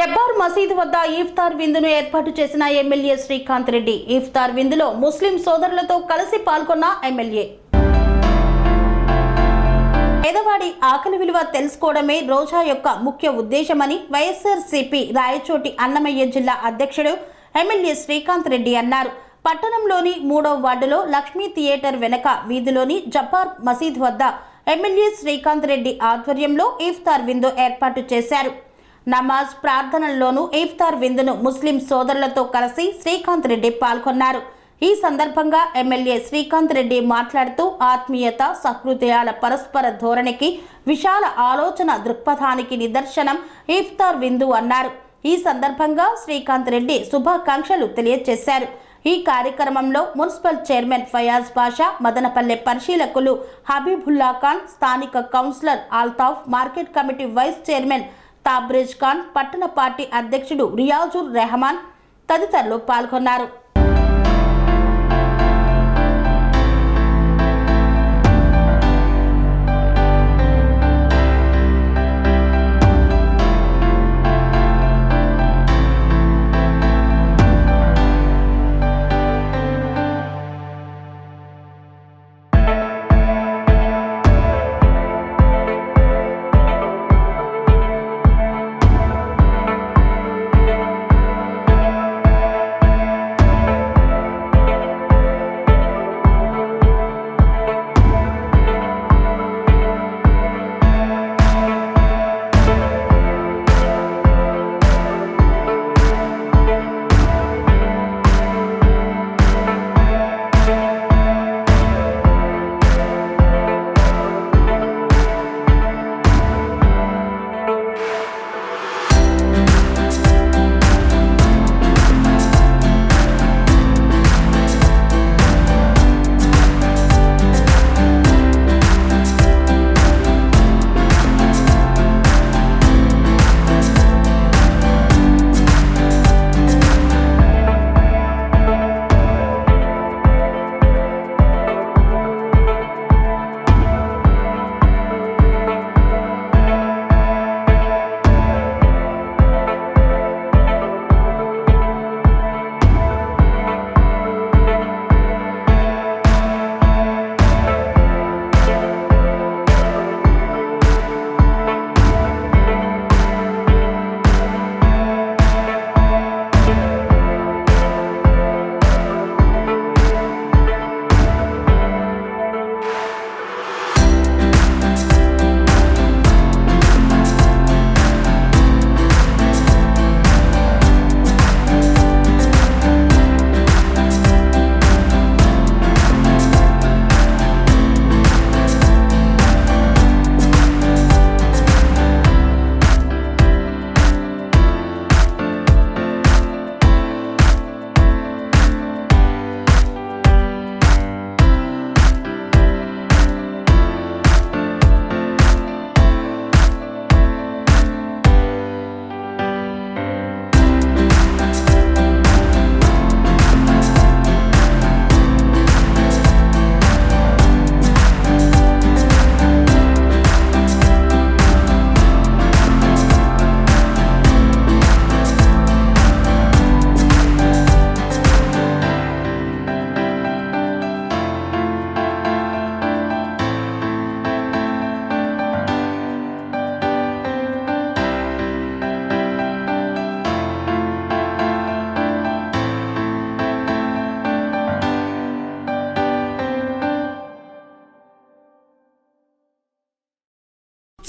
జబ్బార్ మసీద్ వద్ద ఇఫ్తార్ విందును ఏర్పాటు చేసిన ఎమ్మెల్యే శ్రీకాంత్ రెడ్డి. ఇఫ్తార్ విందులో ముస్లిం సోదరులతో కలిసి పాల్గొన్న ఎమ్మెల్యే. పేదవాడి ఆకలి విలువ తెలుసుకోవడమే రోజా యొక్క ముఖ్య ఉద్దేశమని వైఎస్ఆర్సీపీ రాయచోటి అన్నమయ్య జిల్లా అధ్యక్షుడు ఎమ్మెల్యే శ్రీకాంత్ రెడ్డి అన్నారు. పట్టణంలోని మూడో వార్డులో లక్ష్మీ థియేటర్ వెనక వీధిలోని జబ్బార్ మసీద్ వద్ద ఎమ్మెల్యే శ్రీకాంత్ రెడ్డి ఆధ్వర్యంలో ఇఫ్తార్ విందు ఏర్పాటు చేశారు. నమాజ్ ప్రార్థనల్లోనూ ఇఫ్తార్ విందును ముస్లిం సోదరులతో కలిసి శ్రీకాంత్ రెడ్డి పాల్గొన్నారు. ఈ సందర్భంగా ఎమ్మెల్యే శ్రీకాంత్ రెడ్డి మాట్లాడుతూ ఆత్మీయత సహృదయాల పరస్పర ధోరణికి విశాల ఆలోచన దృక్పథానికి నిదర్శనం ఇఫ్తార్ విందు అన్నారు. ఈ సందర్భంగా శ్రీకాంత్ రెడ్డి శుభాకాంక్షలు తెలియజేశారు. ఈ కార్యక్రమంలో మున్సిపల్ చైర్మన్ ఫయాజ్ బాషా మదనపల్లె పరిశీలకులు హబీబుల్లా ఖాన్ స్థానిక councillor Altaf market committee vice chairman Tabrez Khan పట్టణ పార్టీ అధ్యక్షుడు రియాజుర్ రెహమాన్ తదితరులు పాల్గొన్నారు.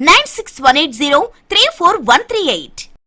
9618034138